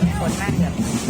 ของข้าวไอ้บาเป็นคนมากเกือบ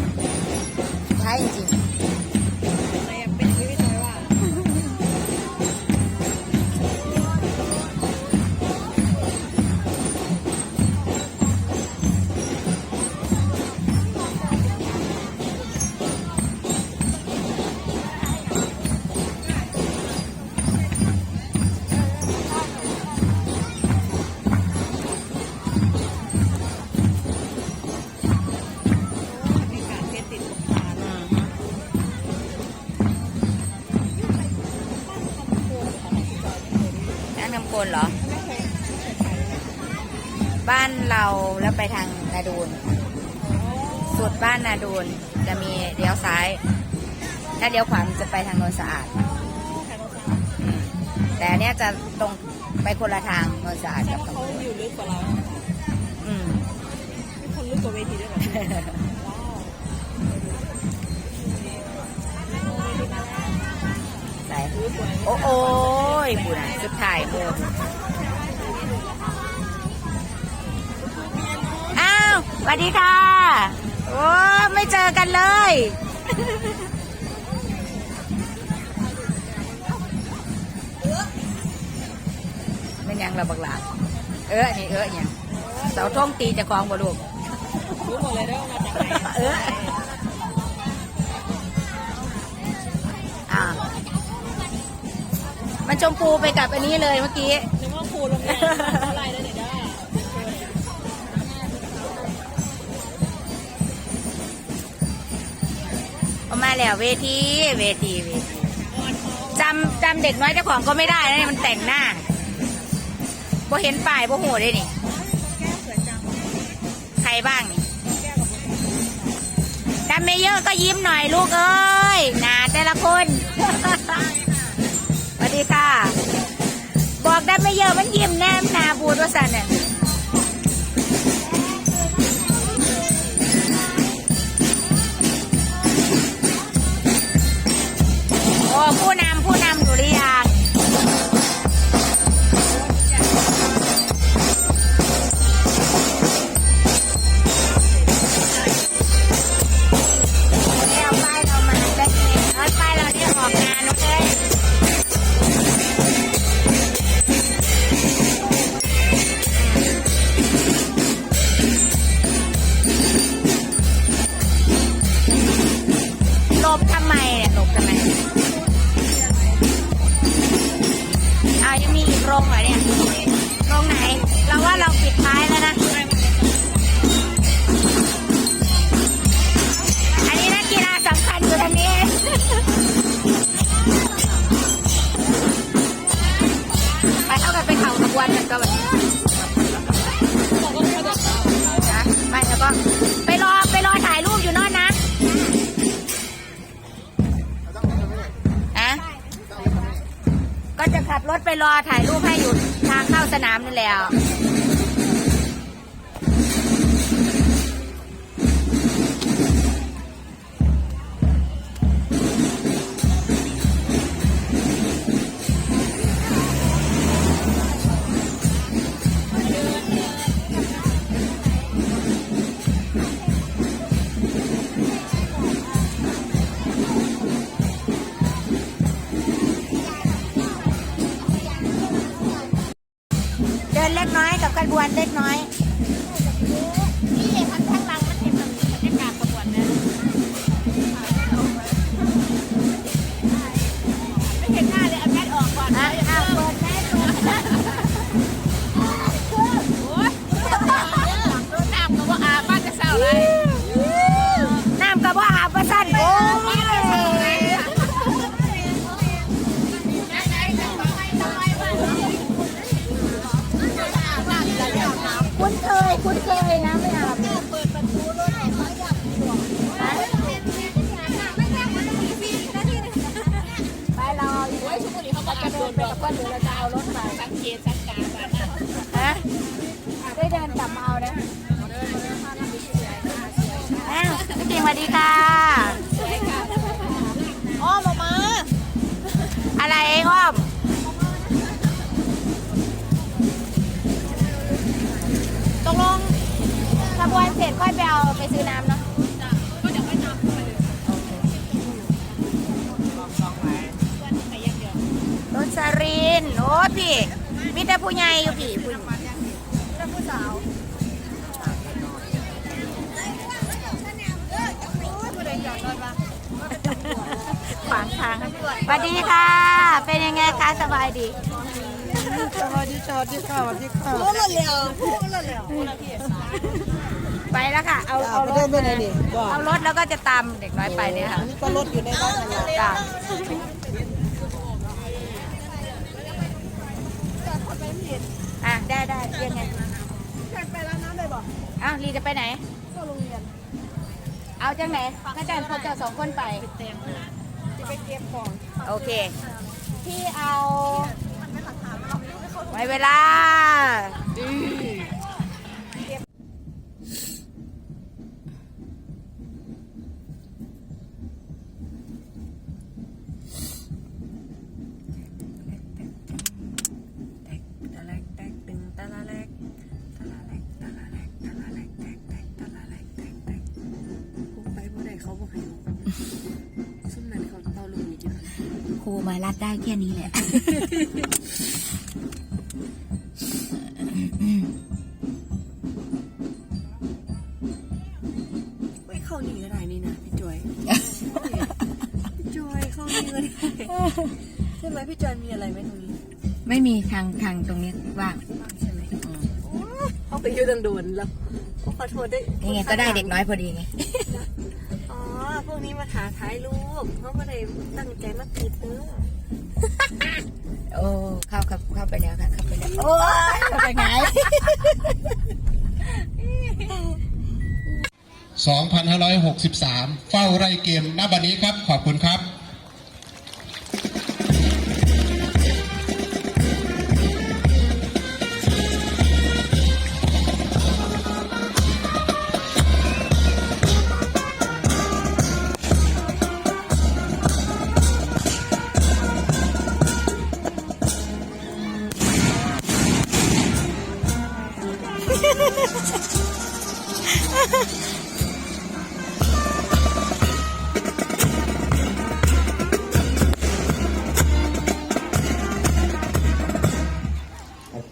นาดูนจะมีเลี้ยวซ้าย ถ้าเลี้ยวขวามันจะไปทางโนนสะอาดอืมแต่อันเนี้ยจะตรงไปคนละทางโนนสะอาดใช่กับว่ารงเขาอยู่ลึกกว่าเราอืม มีคนลึกกว่าเวทีด้วยเหรอว้าวใส่รู้สวยโอ้โอ้ยบุญสุดท้ายเบอร์อ้าวสวัสดีค่ะ โอ้ไม่เจอกันเลย เป็นยังระบักหลาเออนี่เออเนี่ยเสาท่องตีจะกองบ่ลูกรู้หมดเลยด้วยว่ามาจากไหนเอออ่ามันชมพูไปกับอันนี้เลยเมื่อกี้นึกว่าครูโรงเรีย แล้วเวทีเวทีเวทีจำจำเด็กน้อยเจ้าของก็ไม่ได้นะนี่มันแต่งหน้าบ่เห็นป้ายบ่หูเลยนี่ ใครบ้างนี่จำไม่เยอะก็ยิ้มหน่อยลูกเอ้ยหนาแต่ละคนสวัสดีค่ะ บอกได้ไม่เยอะมันยิ้มแนมหนาบูดว่าสันเนี่ย ตรงไหน เราว่าเราปิดท้ายแล้วนะ น้ำนี่แล้ว เล็กน้อย รินทร์โอ้พี่มีแต่ผู้ใหญ่อยู่พี่ผู้ขวางทางสวัสดีค่ะ เป็นยังไงคะสบายดีสวัสดีสวัสดีค่ะสวัสดีค่ะไปแล้วค่ะ เอาเอารเดิถนไปไหนนี่บ่เอารถแล้วก็จะตามเด็กน้อยไปเนี่ยค่ะนี่ก็รถอยู่ในบ้านนั่นแหละจ้ะอะ ได้ได้ยังไงไปแล้วน้ำเลยบ่อ้าวลีจะไปไหน ก็โรงเรียนเอาจังไหนก็จะพวกเจ้าสองคนไป จะไปเก็บของโอเค พี่เอาไว้เวลาอื รูมารัดได้แค่นี้แหละ ไม่เข้านี่ก็ได้นี่นะพี่จอย พี่จอยเข้านี่ก็ได้ใช่ไหมพี่จอยมีอะไรไหมตรงนี้ไม่มีทางทางตรงนี้ว่างบ้างใช่ไหมเขาไปอยู่ตังโดนแล้วขอโทษได้วยนี่ไงก็ได้เด็กน้อยพอดีไงอ๋อ พวกนี้มาถ่าท้ายรูปเขาไม่ได้ตั้งใจมาติดเด้อโอ้เข้าเข้าเข้าไปแล้วค่ะเข้าไปแล้วโอ้ยเข้าไปไง2563 เฝ้าไร่เกมณบัดนี้ครับ ขอบคุณครับ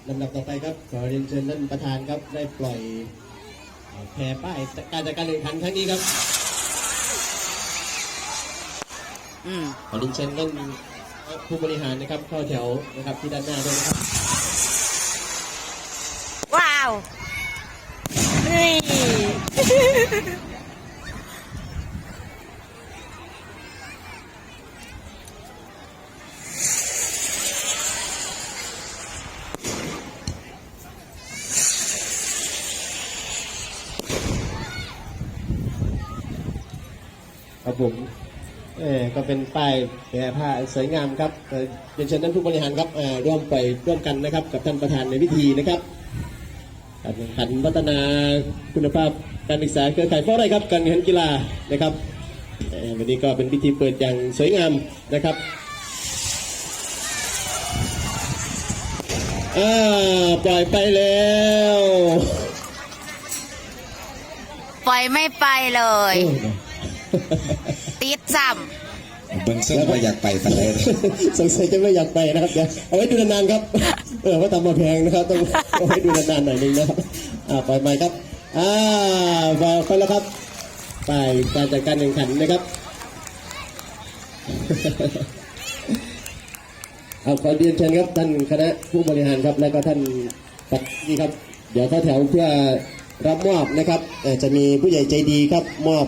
ลำดับต่อไปครับขอเรียนเชิญท่านประธานครับได้ปล่อยเอ่อแพรป้ายการจัดการแข่งขันครั้งนี้ครับอืมขอเรียนเชิญท่านผู้บริหารนะครับเข้าแถวนะครับที่ด้านหน้าด้วยนะครับ ว้าวเฮ้ย ครับผมเออก็เป็นป้ายแพรผ้าสวยงามครับเอ่อเรียนเชิญท่านผู้บริหารครับเอ่อร่วมไปร่วมกันนะครับ กับท่านประธานในพิธีนะครับการแข่งขันพัฒนาคุณภาพ การศึกษาเครือข่ายเฝ้าไร่ครับการแข่งขันกีฬานะครับเอ่อวันนี้ก็เป็นพิธีเปิดอย่างสวยงามนะครับอ่าปล่อยไปแล้ว ปล่อยไม่ไปเลย ติดซ้เบิ้งส้มว่าอยากไปฟันเลยสงสัยจะไม่อยากไปนะครับเดี๋ยวเอาไว้ดูนานๆครับ เออว่าทำมาแพงนะครับ ต้องเอาไว้ดูนานๆหน่อยหนึงนะครับอ่าปล่อยไปครับ อ่าบอกไปแล้วครับไปการจัดการแข่งขันนะครับเอาขอเรียนเชิญครับท่านคณะผู้บริหารครับ และก็ท่านปัดนี่ครับ เดี๋ยวเข้าแถวเพื่อรับมอบนะครับจะมีผู้ใหญ่ใจดีครับมอบ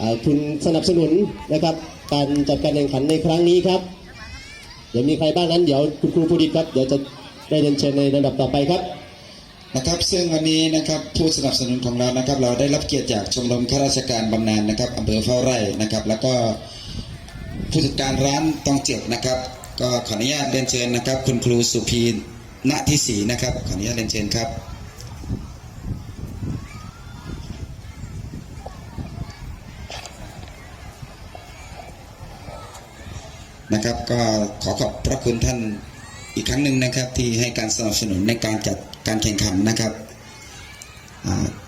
อทุนสนับสนุนนะครับ การจัดการแข่งขันในครั้งนี้ครับเดี๋ยวมีใครบ้างนั้นเดี๋ยวคุณครูผู้ดิตครับเดี๋ยวจะได้เรียนเชิญในระดับต่อไปครับ นะครับซึ่งวันนี้นะครับผู้สนับสนุนของเรานะครับ เราได้รับเกียรติจากชมรมข้าราชการบำนาญนะครับอำเภอเฝ้าไร่นะครับ แล้วก็ผู้จัดการร้านตองเจ็ดนะครับ ก็ขออนุญาตเรียนเชิญนะครับ คุณครูสุพีณทิศรีนะครับขออนุญาตเรียนเชิญครับนะครับก็ขอขอบพระคุณท่านอีกครั้งหนึ่งนะครับที่ให้การสนับสนุนในการจัด การแข่งขันนะครับ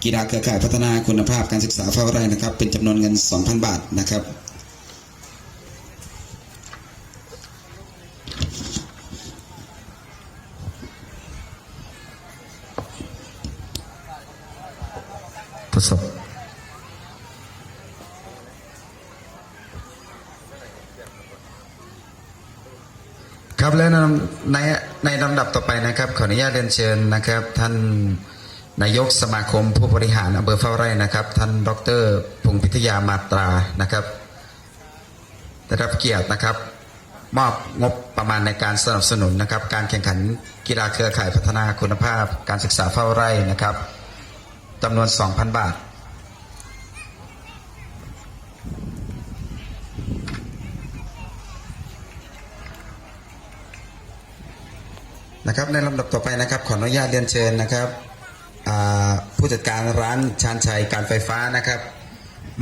กีฬาเครือข่ายพัฒนาคุณภาพการศึกษาฟ้าไรนะครับ เป็นจำนวนเงิน 2,000 บาทนะครับ ขออนุญาตเรียนเชิญนะครับ ท่านนายกสมาคมผู้บริหารอำเภอเฝ้าไร่นะครับ ท่านดรพงพิทยามาตรานะครับได้รับเกียรตินะครับ มอบงบประมาณในการสนับสนุนนะครับ การแข่งขันกีฬาเครือข่ายพัฒนาคุณภาพ การศึกษาเฝ้าไร่นะครับจำนวน 2,000 บาท นะครับในลำดับต่อไปนะครับขออนุญาตเรียนเชิญนะครับผู้จัดการร้านชานชัยการไฟฟ้านะครับ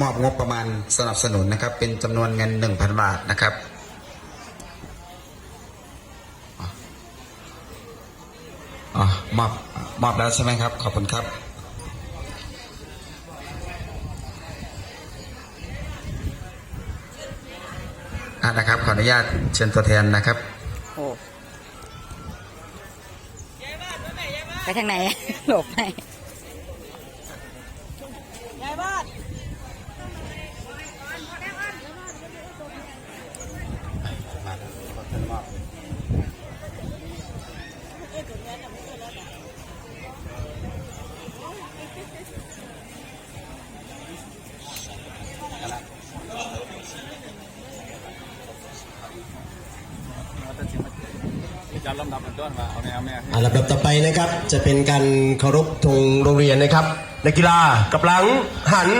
มอบงบประมาณสนับสนุนนะครับ เป็นจำนวนเงิน 1,000 บาทนะครับอมอบมอบแล้วใช่ไหมครับ ขอบคุณครับ นะครับขออนุญาตเชิญตัวแทนนะครับ ไปทางไหน หลบให้ อ่าลำดับต่อไปนะครับจะเป็นการเคารพธงโรงเรียนนะครับนักกีฬากับหลังหัน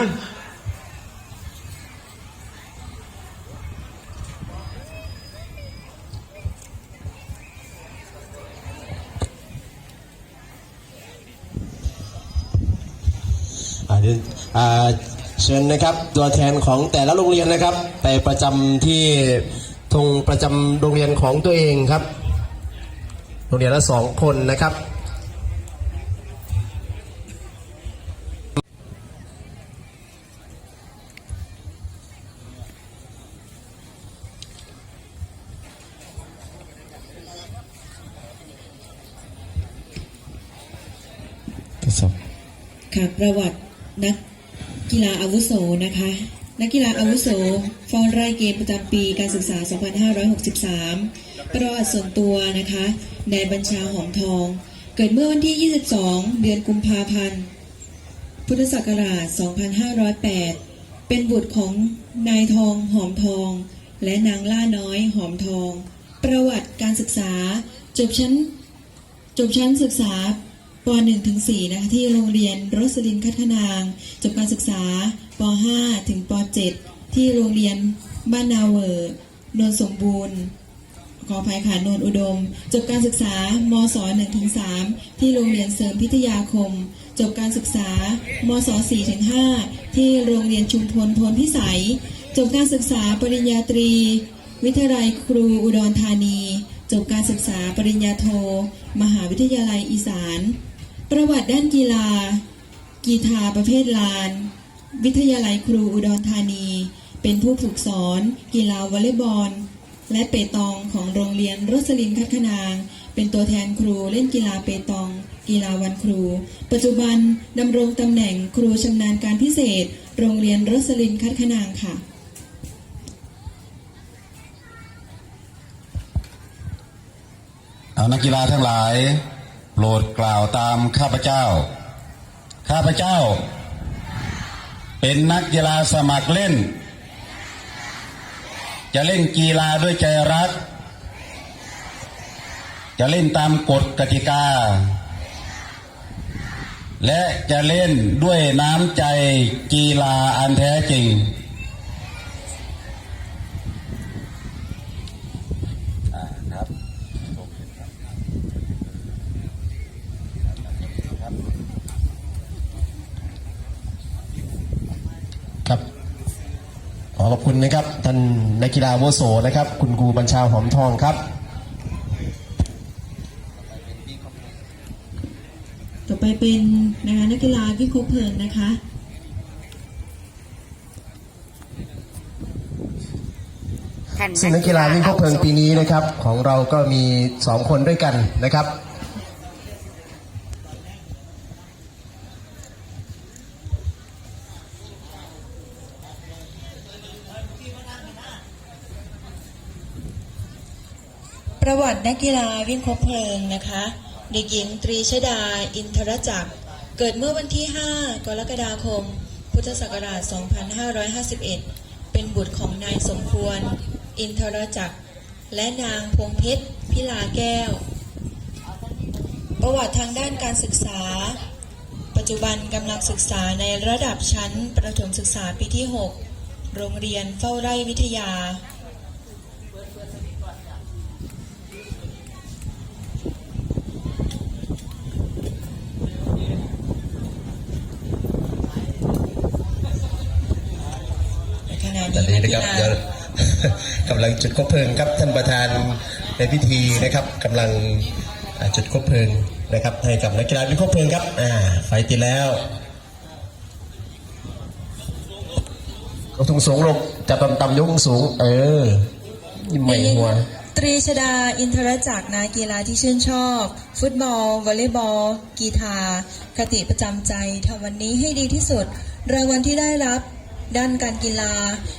เดี๋ยวอ่าเชิญนะครับตัวแทนของแต่ละโรงเรียนนะครับ ไปประจำที่ธงประจำโรงเรียนของตัวเองครับ โรงเรียนละสองคนนะครับค่ะประวัตินักกีฬาอาวุโสนะคะ นักกีฬาอาวุโสฟอนไร่เกมประจำปีการศึกษา 2563 ประวัติส่วนตัวนะคะนายบัญชาหอมทอง เกิดเมื่อวันที่ 22 เดือนกุมภาพันธ์ พุทธศักราช 2508 เป็นบุตรของนายทองหอมทอง และนางล่าน้อยหอมทอง ประวัติการศึกษาจบชั้นจบชั้นศึกษาป .1 ถึง4นะคะที่โรงเรียนโรสลินคัทนาง จบการศึกษาป .5 ถึงป .7 ที่โรงเรียนบ้านนาเวอร์นนสมบูรณ์ ขออภัยค่ะนนอุดม จบการศึกษามศ1ถึง3ที่โรงเรียนเสริมพิทยาคม จบการศึกษามศ4ถึง5ที่โรงเรียนชุมพลพลพิสัย จบการศึกษาปริญญาตรี วิทยาลัยครูอุดรธานี จบการศึกษาปริญญาโท มหาวิทยาลัยอีสาน ประวัติด้านกีฬา กีฬาประเภทลาน วิทยาลัยครูอุดรธานี เป็นผู้ฝึกสอน กีฬาวอลเลย์บอล และเปตองของโรงเรียนรสลินคัคนางเป็นตัวแทนครูเล่นกีฬาเปตอง กีฬาวันครู ปัจจุบันดำรงตำแหน่งครูชำนาญการพิเศษ โรงเรียนรสลินคัคนางค่ะเอานักกีฬาทั้งหลายโปรดกล่าวตามข้าพเจ้า ข้าพเจ้า เป็นนักกีฬาสมัครเล่น จะเล่นกีฬาด้วยใจรัก จะเล่นตามกฎกติกา และจะเล่นด้วยน้ำใจกีฬาอันแท้จริง ขอขอบคุณนะครับท่านนักกีฬาอาวุโสนะครับ คุณครูบัญชาหอมทองครับต่อไปเป็นนะคะนักกีฬาวิ่งโคบเพลินนะคะท่านซึ่งนักกีฬาวิ่งพกเพลิงปีนี้นะครับ ของเราก็มีสองคนด้วยกันนะครับ ประวัติ นักกีฬาวิ่งคบเพลิงนะคะ เด็กหญิงตรีชดา อินทรจักร เกิดเมื่อวันที่ 5 กรกฎาคม พุทธศักราช 2551 เป็นบุตรของนายสมควร อินทรจักร และนางพงเพชร พิลาแก้ว ประวัติทางด้านการศึกษา ปัจจุบันกำลังศึกษาในระดับชั้นประถมศึกษาปีที่ 6 โรงเรียนเฝ้าไร่วิทยา ขณะ ตอ นนี้นี้นักนะกีครับฬาเดี๋ยวกำลังจุดคบเพลิงครับท่านประธานในพิธีนะครับกำลังอ่าจุดคบเพลิงนะครับ ให้กับนักกีฬาวิ่งคบเพลิงครับอ่าไฟติดแล้วเอาถุงสูงลงจับต่ำๆยกสูง เออยิ้มไม่หัวตรีชดาอินทรจักรนากีฬาที่ชื่นชอบ ฟุตบอลวอลเลย์บอล กีฬาคติประจำใจทำวันนี้ให้ดีที่สุด รางวัลที่ได้รับ ด้านการกีฬา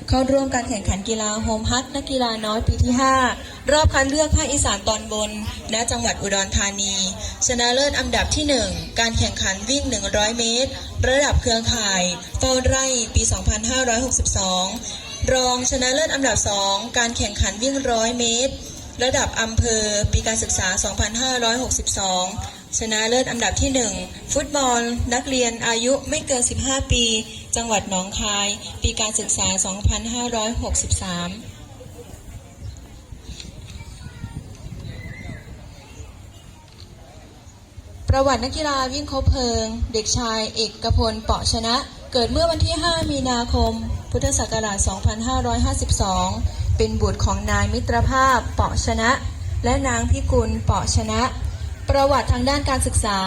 เข้าร่วมการแข่งขันกีฬาโฮมฮักนักกีฬาน้อยปีที่ 5 รอบคัดเลือกภาคอีสานตอนบน ณ จังหวัดอุดรธานี ชนะเลิศอันดับที่ 1 การแข่งขันวิ่ง 100 เมตร ระดับเครือข่ายเฝ้าไร่ปี 2562 รองชนะเลิศอันดับ 2 การแข่งขันวิ่ง 100 เมตร ระดับอำเภอ ปีการศึกษา 2562 ชนะเลิศอันดับที่ 1 ฟุตบอล นักเรียนอายุไม่เกิน 15 ปี จังหวัดหนองคาย ปีการศึกษา 2563ประวัตินักกีฬาวิ่งคบเพลิง เด็กชายเอกพลเปาะชนะ เกิดเมื่อวันที่ 5 มีนาคม พุทธศักราช 2552 เป็นบุตรของนายมิตรภาพเปาะชนะ และนางพิกุลเปาะชนะ ประวัติทางด้านการศึกษา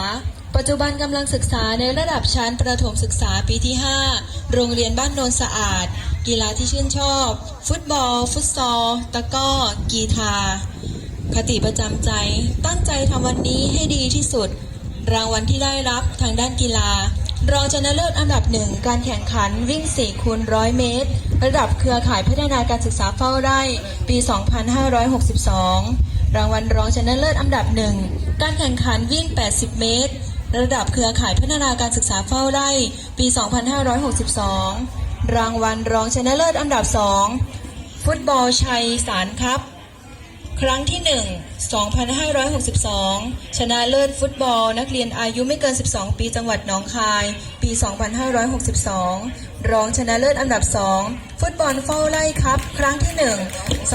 ปัจจุบันกำลังศึกษาในระดับชั้นประถมศึกษาปีที่ 5 โรงเรียนบ้านโนนสะอาด กีฬาที่ชื่นชอบ ฟุตบอล ฟุตซอล ตะก้อ กีฬาคติประจำใจ ตั้งใจทำวันนี้ให้ดีที่สุด รางวัลที่ได้รับทางด้านกีฬารองชนะเลิศอันดับหนึ่งการแข่งขันวิ่ง 4 คูณร้อยเมตร ระดับเครือข่ายพัฒนาการศึกษาเฝ้าไร่ ปี 2562 รางวัลรองชนะเลิศอันดับหนึ่ง การแข่งขันวิ่ง 80 เมตร ระดับเครือข่ายพัฒนาการศึกษาเฝ้าไร่ ปี 2562 รางวัลรองชนะเลิศอันดับสองฟุตบอลชัยสารครับ ครั้งที่ 1 2562 ชนะเลิศฟุตบอล นักเรียนอายุไม่เกิน 12 ปีจังหวัดหนองคาย ปี 2562 รองชนะเลิศอันดับ 2 ฟุตบอลเฝ้าไล่ครับ ครั้งที่ 1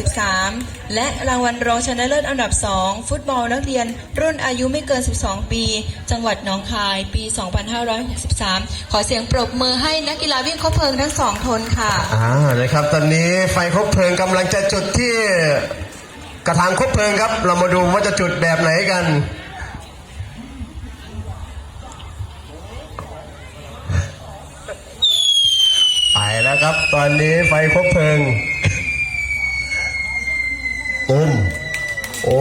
2563 และรางวัลรองชนะเลิศอันดับ 2 ฟุตบอลนักเรียน รุ่นอายุไม่เกิน 12 ปี จังหวัดหนองคาย ปี 2563 ขอเสียงปรบมือให้นักกีฬาวิ่งคบเพลิงทั้งสองคนค่ะอ่านะครับ ตอนนี้ไฟคบเพลิงกำลังจะจุดที่กระถางคบเพลิงครับ เรามาดูว่าจะจุดแบบไหนกัน ครับ ตอนนี้ไฟคบเพลิงตุ้มโอ้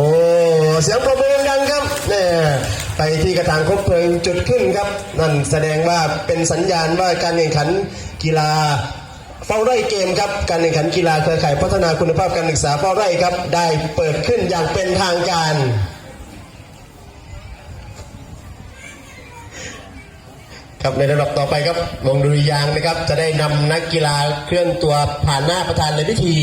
เสียงประมือดังครับเนี่ยไปที่กระถางคบเพลิงจุดขึ้นครับ นั่นแสดงว่าเป็นสัญญาณว่าการแข่งขันกีฬาเฝ้าไร่เกมครับ การแข่งขันกีฬาเครือข่ายพัฒนาคุณภาพการศึกษาเฝ้าไร่ครับ ได้เปิดขึ้นอย่างเป็นทางการ ครับในระดับต่อไปครับวงดุริยางนะครับ จะได้นำนักกีฬาเคลื่อนตัวผ่านหน้าประธานในพิธี